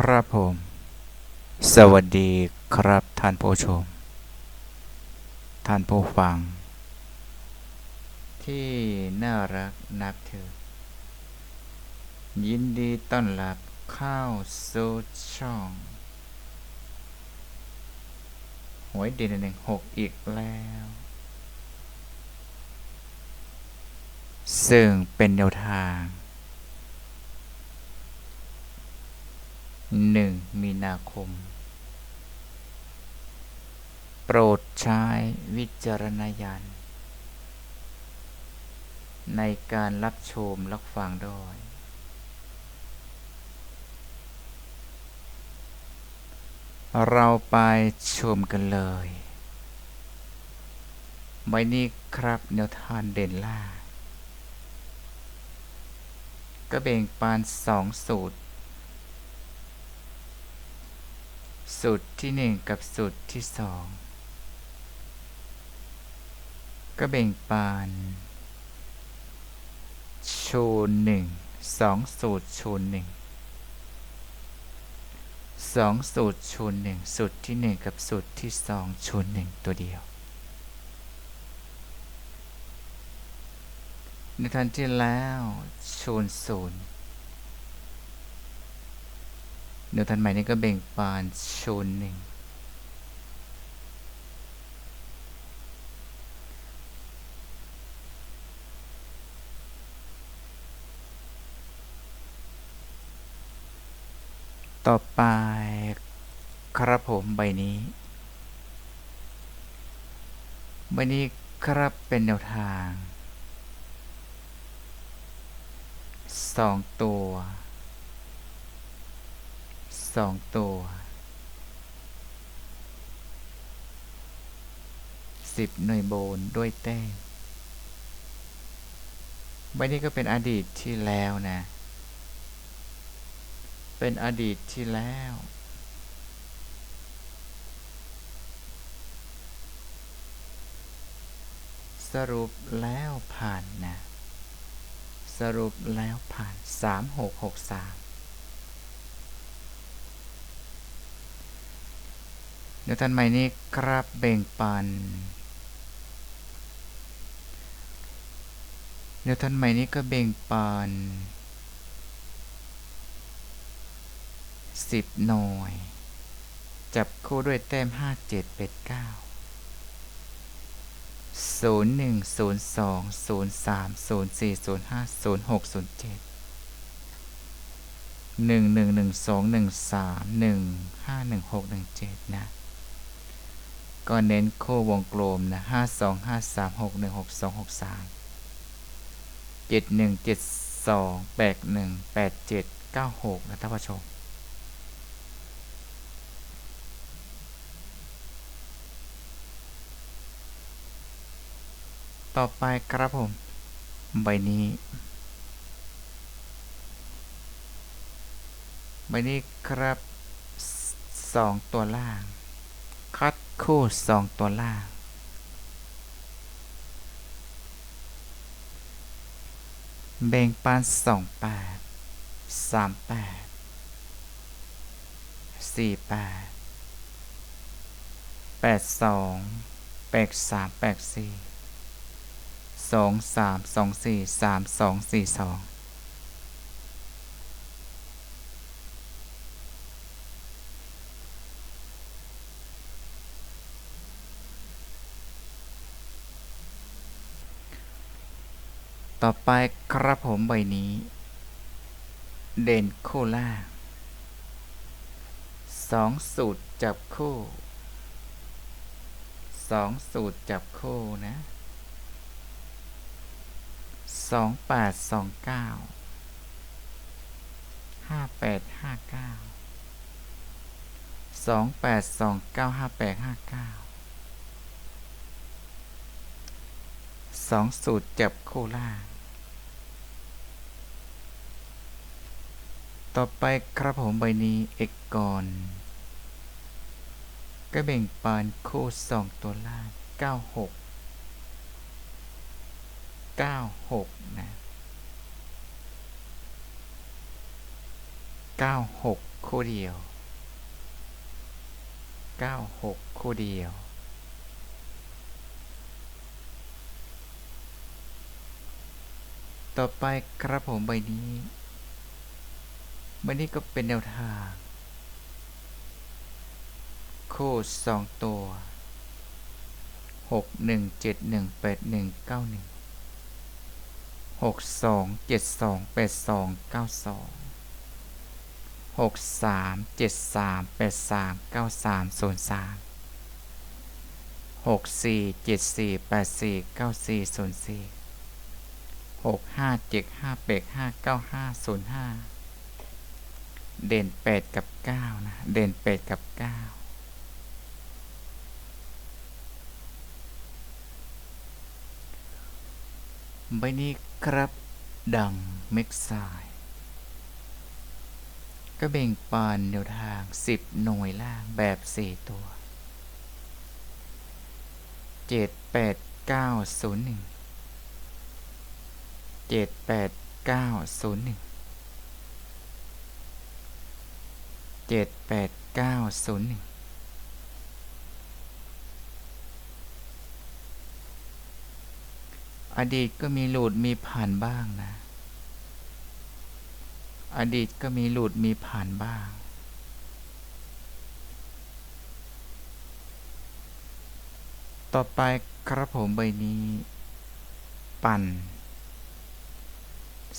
ครับผม สวัสดีครับท่านผู้ชม ท่านผู้ฟัง ที่น่ารักนับถือยินดีต้อนรับเข้าสู่ช่อง หวยเด่นหนึ่งหกอีกแล้ว ซึ่งเป็นแนวทาง หนึ่งมีนาคม โปรดใช้วิจารณญาณในการรับชมรับฟังด้วย เราไปชมกันเลยใบนี้ครับแนวทางเด่นล่า ก็แบ่งปานสองสูตร สูตรที่หนึ่งกับสูตรที่สองก็แบ่งปานชูนหนึ่งสองสูตรชูนหนึ่งสองสูตรชูนหนึ่งสูตรที่หนึ่งกับสูตรที่สองชูนหนึ่งตัวเดียว ในทันที่แล้วชูนศูนย์ เดี๋ยวทันใหม่นี้ก็เบ่งปานชูนหนึ่งต่อไปครับผมใบนี้ใบนี้ครับเป็นแนวทางสองตัว สองตัวสิบหน่วยโบนด้วยแต้มใบนี้ก็เป็นอดีตที่แล้วนะ เป็นอดีตที่แล้ว สรุปแล้วผ่านนะ สรุปแล้วผ่านสามหกหกสาม เดี๋ยวท่านใหม่นี้ครับเบ่งปัน เดี๋ยวท่านใหม่นี้ก็เบ่งปันสิบหน่วย จับคู่ด้วยแต้มห้าเจ็ดเป็ดเก้าศูนย์หนึ่งศูนย์สองศูนย์สามศูนย์สี่ศูนย์ห้าศูนย์หกศูนย์เจ็ดหนึ่งหนึ่งหนึ่งสองหนึ่งสามหนึ่งห้าหนึ่งหกหนึ่งเจ็ดนะ ก็เน้นโคู่วงกลมนะห้าสองห้าสามหกหนึ่งหกสองหกสามเจ็ดหนึ่งเจ็ดสองแปดหนึ่งแปดเจ็ดเก้าหกนะท่านผู้ชมต่อไปครับผม ใบนี้ ใบนี้ครับสองตัวล่าง คู่สองตัวล่างเบ่งปานสองแปดสามแปดสี่แปดแปดสองแปดสามแปดสี่สองสามสองสี่สามสองสี่สอง ต่อไปครับผมใบนี้ เด่นคู่ล่าสองสูตรจับคู่สองสูตรจับคู่นะสองแปดสองเก้าห้าแปดห้าเก้าสองแปดสองเก้าห้าแปดห้าเก้าสองสูตรจับคู่ล่าง ต่อไปครับผมใบนี้เอกกรก็แบ่งปานคู่สองตัวล่างเก้าหกเก้าหกนะเก้าหกคู่เดียวเก้าหกคู่เดียว ต่อไปครับผมใบนี้ ใบนี้ก็เป็นแนวทาง โคู่สองตัวหกหนึ่งเจ็ดหนึ่งแปดหนึ่งเก้าหนึ่งหกสองเจ็ดสองแปดสองเก้าสองหกสามเจ็ดสามแปดสามเก้าสามศูนย์สามหกสี่เจ็ดสี่แปดสี่เก้าสี่ศูนย์สี่หกห้าเจ็ดห้าแปดห้าเก้าห้าศูนย์ห้า เด่นแปดกับเก้านะ เด่นแปดกับเก้าใบนี้ครับดังเม็กซด์ก็เบ่งปานแนวทาง 10 หน่วยล่างแบบ 4 ตัว 7 8 9 0 1 7 8 9 0 1 7 8 9 0 1อดีตก็มีหลุดมีผ่านบ้างนะ อดีตก็มีหลุดมีผ่านบ้าง ต่อไปครับผมใบนี้ ปั่น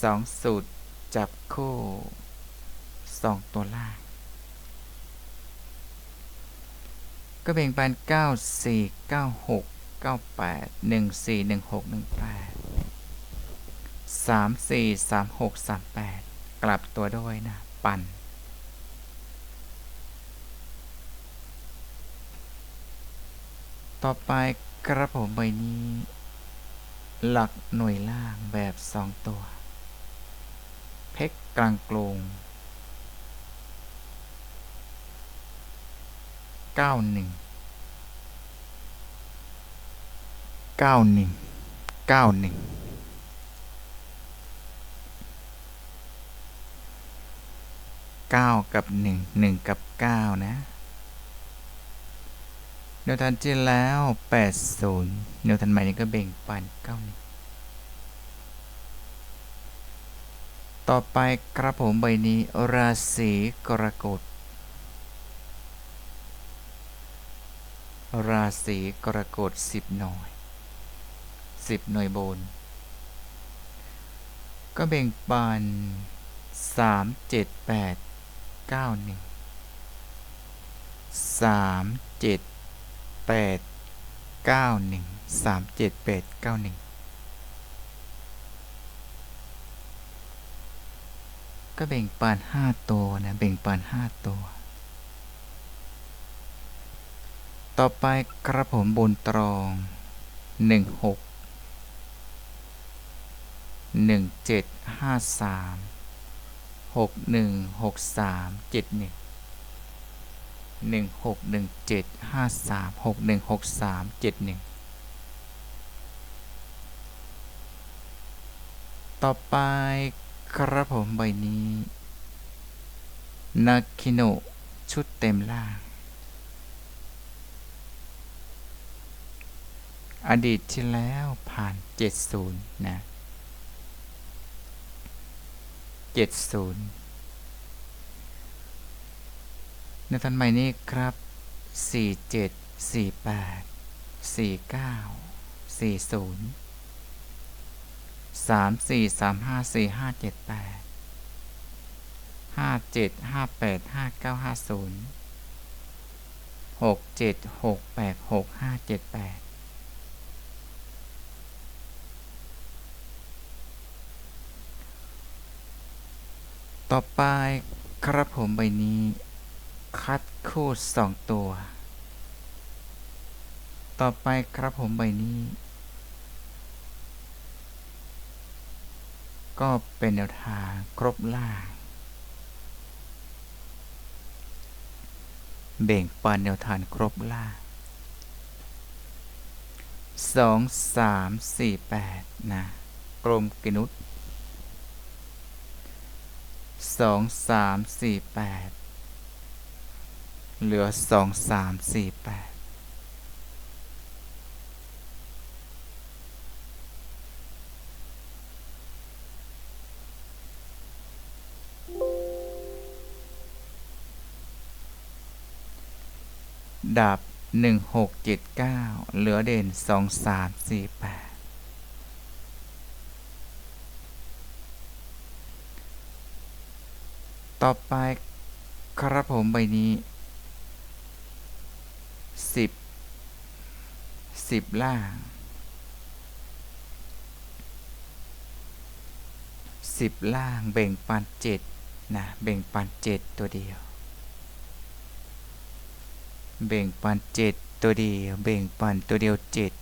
สองสูตรจับคู่สองตัวล่าง ก็แบ่งปัน9 4 9 6 9 8 1 4 1 6 1 8 3 4 3 6 3 8 กลับตัวด้วยนะ ปัน ต่อไปกระผมใบนี้ หลักหน่วยล่างแบบ 2 ตัว เพกกลางกลง 91เก้าหนึ่งเก้าหนึ่งเก้ากับหนึ่งหนึ่งกับเก้านะเดียวทันที่แล้วแปดศูนย์เดียวทันใหม่นี้ก็เบ่งปันเก้าหนึ่งต่อไปกระผมใบนี้ราศีกรกฎ ราศีกรกฎสิบหน่อยสิบหน่วยบน ก็แบ่งปันสามเจ็ดแปดเก้าหนึ่งสามเจ็ดแปดเก้าหนึ่งสามเจ็ดแปดเก้าหนึ่งก็แบ่งปันห้าตัวนะแบ่งปันห้าตัว ต่อไปกระผมบนตรองหนึ่งหกหนึ่งเจ็ดห้าสามหกหนึ่งหกสามเจ็ดหนึ่งหนึ่งหกหนึ่งเจ็ดห้าสามหกหนึ่งหกสามเจ็ดหนึ่งต่อไปครับผมใบนี้ นาคิโนชุดเต็มล่าง อดีตที่แล้วผ่าน 70 นะ 70 ในทันใหม่นี้ครับ 47 48 49 40 34 35 45 78 57 58 59 50 67 68 65 78 ต่อไปครับผมใบนี้ คัดคู่สองตัว ต่อไปครับผมใบนี้ ก็เป็นแนวทางครบล่างเบ่งปันแนวทางครบล่างสองสามสี่แปดนะ กรมกินุษ สองสามสี่แปดเหลือสองสามสี่แปดดับหนึ่งหกเจ็ดเก้าเหลือเด่นสองสามสี่แปด ต่อไปครับผมใบนี้สิบสิบล่างสิบล่างแบ่งปันเจ็ดนะแบ่งปันเจ็ดตัวเดียว แบ่งปันเจ็ดตัวเดียว แบ่งปันตัวเดียวเจ็ด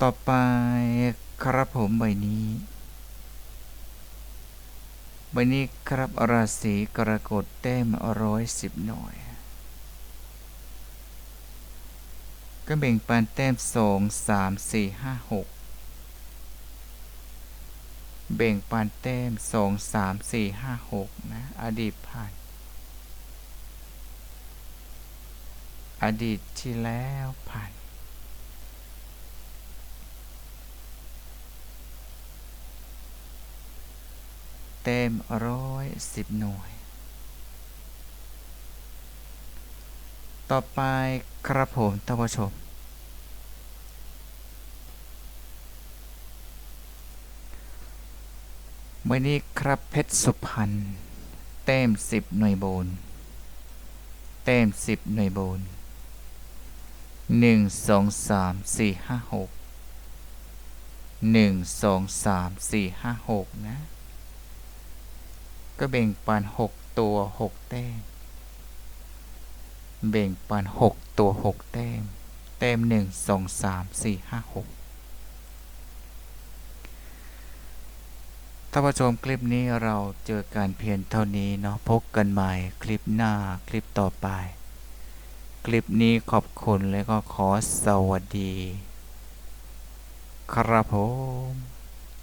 ต่อไปครับผมใบนี้ ใบนี้ครับราศีกรกฎแต้มร้อยสิบหน่วยก็แบ่งปันแต้มสองสามสี่ห้าหกแบ่งปันแต้มสองสามสี่ห้าหกนะ อดีตผ่าน อดีตที่แล้วผ่าน เต็มร้อยสิบหน่วย ต่อไปครับผมท่านผู้ชม วันนี้ครับเพชรสุพรรณเต็มสิบหน่วยโบนเต็มสิบหน่วยโบนหนึ่งสองสามสี่ห้าหกหนึ่งสองสามสี่ห้าหกนะ ก็แบ่งปันหกตัวหกแต้มแบ่งปันหกตัวหกแต้ม แต้มหนึ่งสองสามสี่ห้าหกท่านผู้ชมคลิปนี้เราเจอกันเพียงเท่านี้เนาะพบกันใหม่คลิปหน้าคลิปต่อไป คลิปนี้ขอบคุณและก็ขอสวัสดี ครับผม